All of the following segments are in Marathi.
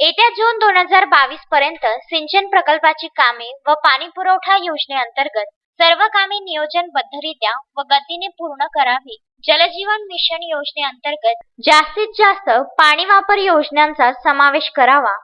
येत्या जून दोन हजार बावीस पर्यंत सिंचन प्रकल्पाची कामे व पाणी पुरवठा योजनेअंतर्गत सर्व कामे नियोजनबद्धरित्या व गतीने पूर्ण करावी जलजीवन मिशन योजनेअंतर्गत जास्तीत जास्त पाणी वापर योजनांचा समावेश करावा.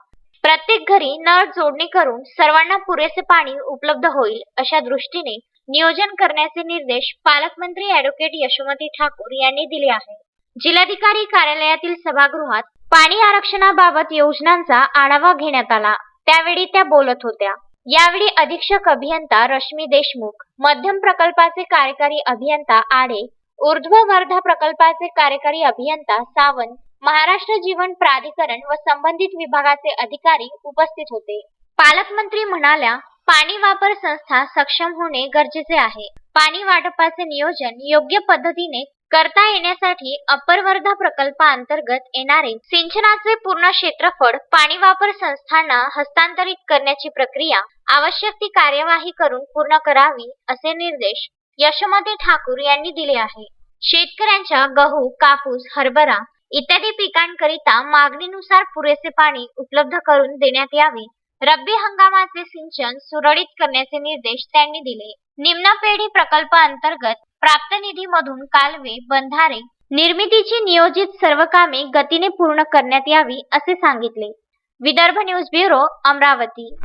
प्रत्येक घरी नळ जोडणी करून सर्वांना पुरेसे पाणी उपलब्ध होईल अशा दृष्टीने नियोजन करण्याचे निर्देश पालकमंत्री ऍडव्होकेट यशोमती ठाकूर यांनी दिले आहे जिल्हाधिकारी कार्यालयातील सभागृहात पाणी आरक्षणाबाबत योजनांचा आढावा घेण्यात आला. त्यावेळी त्या बोलत होत्या. यावेळी अधीक्षक अभियंता रश्मी देशमुख मध्यम प्रकल्पाचे कार्यकारी अभियंता आडे ऊर्ध्व वर्धा प्रकल्पाचे कार्यकारी अभियंता सावंत महाराष्ट्र जीवन प्राधिकरण व संबंधित विभागाचे अधिकारी उपस्थित होते. पालकमंत्री म्हणाल्या पाणी वापर संस्था सक्षम होणे गरजेचे आहे. पाणी वाटपाचे नियोजन योग्य पद्धतीने करता येण्यासाठी अपर वर्धा प्रकल्पाअंतर्गत येणारे सिंचनाचे पूर्ण क्षेत्रफळ पाणी वापर संस्थांना हस्तांतरित करण्याची प्रक्रिया आवश्यक ती कार्यवाही करून पूर्ण करावी असे निर्देश यशोमती ठाकूर यांनी दिले आहे. शेतकऱ्यांच्या गहू कापूस हरभरा इत्यादी पिकांकरिता मागणीनुसार पुरेसे पाणी उपलब्ध करून देण्यात यावे. रब्बी हंगामाचे सिंचन सुरळीत करण्याचे निर्देश त्यांनी दिले. निम्न पेढी प्रकल्प अंतर्गत प्राप्त निधीमधून कालवे बंधारे निर्मितीची नियोजित सर्व कामे गतीने पूर्ण करण्यात यावी असे सांगितले. Vidarbha news bureau Amravati.